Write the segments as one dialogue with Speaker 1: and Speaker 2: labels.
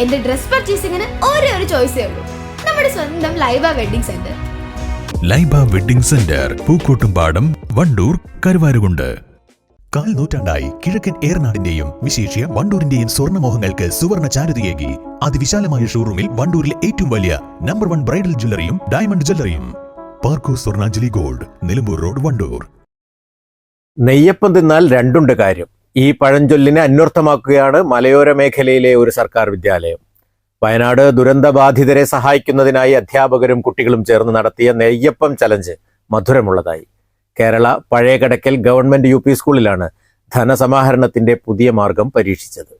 Speaker 1: എന്റെ ഡ്രസ് പർച്ചേസിംഗിന് ഒരേ ഒരു ചോയ്സേ ഉള്ളൂ. നമ്മുടെ സ്വന്തം Laiba wedding centre.
Speaker 2: Laiba wedding centre Pookkottumpadam Wandoor Karuvarakund. കാൽ നൂറ്റാണ്ടായി കിഴക്കൻ ഏറനാടിന്റെയും വിശേഷ്യ വണ്ടൂരിന്റെയും സ്വർണമോഹങ്ങൾക്ക് സുവർണ ചാരുതയേകി അതിവിശാലമായ ഷോറൂമിൽ വണ്ടൂരിലെ ഏറ്റവും വലിയ നമ്പർ വൺ ബ്രൈഡൽ ജ്വല്ലറിയും ഡയമണ്ട് ജ്വല്ലറിയും പാർക്കോ സ്വർണാഞ്ജലി ഗോൾഡ് നിലമ്പൂർ റോഡ് വണ്ടൂർ.
Speaker 3: നെയ്യപ്പം തിന്നാൽ രണ്ടുണ്ട് കാര്യം. ഈ പഴഞ്ചൊല്ലിനെ അന്വർത്ഥമാക്കുകയാണ് മലയോര മേഖലയിലെ ഒരു സർക്കാർ വിദ്യാലയം. വയനാട് ദുരന്തബാധിതരെ സഹായിക്കുന്നതിനായി അധ്യാപകരും കുട്ടികളും ചേർന്ന് നടത്തിയ നെയ്യപ്പം ചലഞ്ച് മധുരമുള്ളതായി. കേരള പഴയകടക്കൽ ഗവൺമെന്റ് യു സ്കൂളിലാണ് ധനസമാഹരണത്തിന്റെ പുതിയ മാർഗം പരീക്ഷിച്ചത്.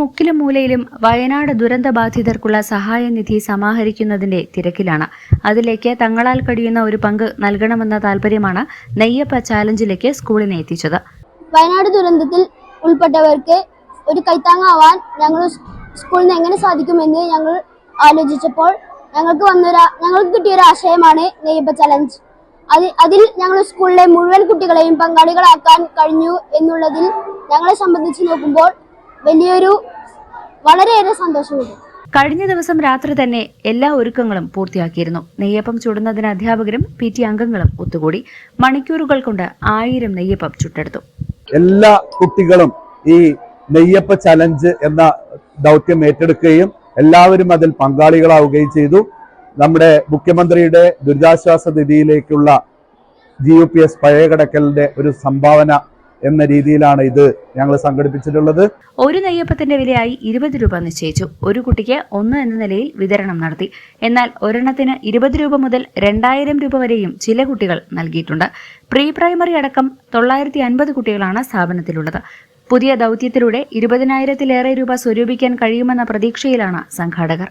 Speaker 4: മുക്കിലും മൂലയിലും വയനാട് ദുരന്ത ദുരന്തബാധിതർക്കുള്ള സഹായനിധി സമാഹരിക്കുന്നതിന്റെ തിരക്കിലാണ്. അതിലേക്ക് തങ്ങളാൽ കഴിയുന്ന ഒരു പങ്ക് നൽകണമെന്ന താൽപര്യമാണ് നെയ്യപ്പ ചാലഞ്ചിലേക്ക് സ്കൂളിനെ എത്തിച്ചത്.
Speaker 5: വയനാട് ദുരന്തത്തിൽ ഉൾപ്പെട്ടവർക്ക് ഒരു കൈത്താങ്ങാവാൻ ഞങ്ങൾ സ്കൂളിന് എങ്ങനെ സാധിക്കുമെന്ന് ഞങ്ങൾ ആലോചിച്ചപ്പോൾ ഞങ്ങൾക്ക് വന്നൊരു ഞങ്ങൾക്ക് കിട്ടിയ ഒരു ആശയമാണ് നെയ്യപ്പ ചലഞ്ച്. അതിൽ ഞങ്ങൾ സ്കൂളിലെ മുഴുവൻ കുട്ടികളെയും പങ്കാളികളാക്കാൻ കഴിഞ്ഞു എന്നുള്ളതിൽ ഞങ്ങളെ സംബന്ധിച്ച് നോക്കുമ്പോൾ വലിയൊരു വളരെയേറെ സന്തോഷമുണ്ട്.
Speaker 4: കഴിഞ്ഞ ദിവസം രാത്രി തന്നെ എല്ലാ ഒരുക്കങ്ങളും പൂർത്തിയാക്കിയിരുന്നു. നെയ്യപ്പം ചുടുന്നതിന് അധ്യാപകരും പി ടി അംഗങ്ങളും ഒത്തുകൂടി മണിക്കൂറുകൾ കൊണ്ട് ആയിരം നെയ്യപ്പം ചുട്ടെടുത്തു.
Speaker 6: എല്ലാ കുട്ടികളും ഈ നെയ്യപ്പ ചലഞ്ച് എന്ന ദൗത്യം ഏറ്റെടുക്കുകയും എല്ലാവരും അതിൽ പങ്കാളികളാവുകയും ചെയ്തു. നമ്മുടെ മുഖ്യമന്ത്രിയുടെ ദുരിതാശ്വാസ നിധിയിലേക്കുള്ള ജി യു പി എസ് പഴയകടക്കലിന്റെ ഒരു സംഭാവന എന്ന രീതിയിലാണ് ഇത് ഞങ്ങൾ സംഘടിപ്പിച്ചിട്ടുള്ളത്.
Speaker 4: ഒരു നെയ്യപ്പത്തിന്റെ വിലയായി ഇരുപത് രൂപ നിശ്ചയിച്ചു. ഒരു കുട്ടിക്ക് ഒന്ന് എന്ന നിലയിൽ വിതരണം നടത്തി. എന്നാൽ ഒരെണ്ണത്തിന് ഇരുപത് രൂപ മുതൽ രണ്ടായിരം രൂപ വരെയും ചില കുട്ടികൾ നൽകിയിട്ടുണ്ട്. പ്രീ പ്രൈമറി അടക്കം തൊള്ളായിരത്തി അൻപത് കുട്ടികളാണ് സ്ഥാപനത്തിലുള്ളത്. പുതിയ ദൗത്യത്തിലൂടെ ഇരുപതിനായിരത്തിലേറെ രൂപ സ്വരൂപിക്കാൻ കഴിയുമെന്ന പ്രതീക്ഷയിലാണ് സംഘാടകർ.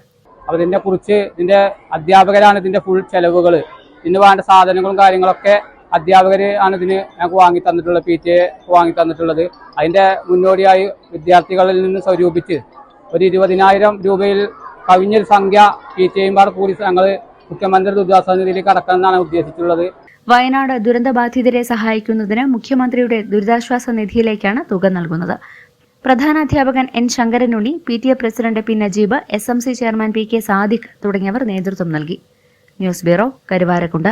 Speaker 7: ഇതിനെ കുറിച്ച് ഇതിന്റെ അധ്യാപകരാണ് ഇതിന്റെ ഫുൾ ചെലവുകൾ ഇതിന് വേണ്ട സാധനങ്ങളും കാര്യങ്ങളൊക്കെ അധ്യാപകർ ആണ് ഇതിന് ഞങ്ങൾക്ക് വാങ്ങി തന്നിട്ടുള്ളത് പി ടി എ വാങ്ങി തന്നിട്ടുള്ളത്. അതിന്റെ മുന്നോടിയായി വിദ്യാർത്ഥികളിൽ നിന്ന് സ്വരൂപിച്ച് ഒരു ഇരുപതിനായിരം രൂപയിൽ കവിഞ്ഞൊരു സംഖ്യ പി ടി എയും പാടെ കൂടി ഞങ്ങൾ മുഖ്യമന്ത്രി ദുരിതാശ്വാസ നിധിയിൽ കടക്കണമെന്നാണ് ഉദ്ദേശിച്ചിട്ടുള്ളത്.
Speaker 4: വയനാട് ദുരന്തബാധിതരെ സഹായിക്കുന്നതിന് മുഖ്യമന്ത്രിയുടെ ദുരിതാശ്വാസ നിധിയിലേക്കാണ് തുക നൽകുന്നത്. പ്രധാനാധ്യാപകൻ N Sankaranunni P T A president P Najeeb S M C chairman P K Sadiq തുടങ്ങിയവർ നേതൃത്വം നൽകി. News bureau Karuvarakund.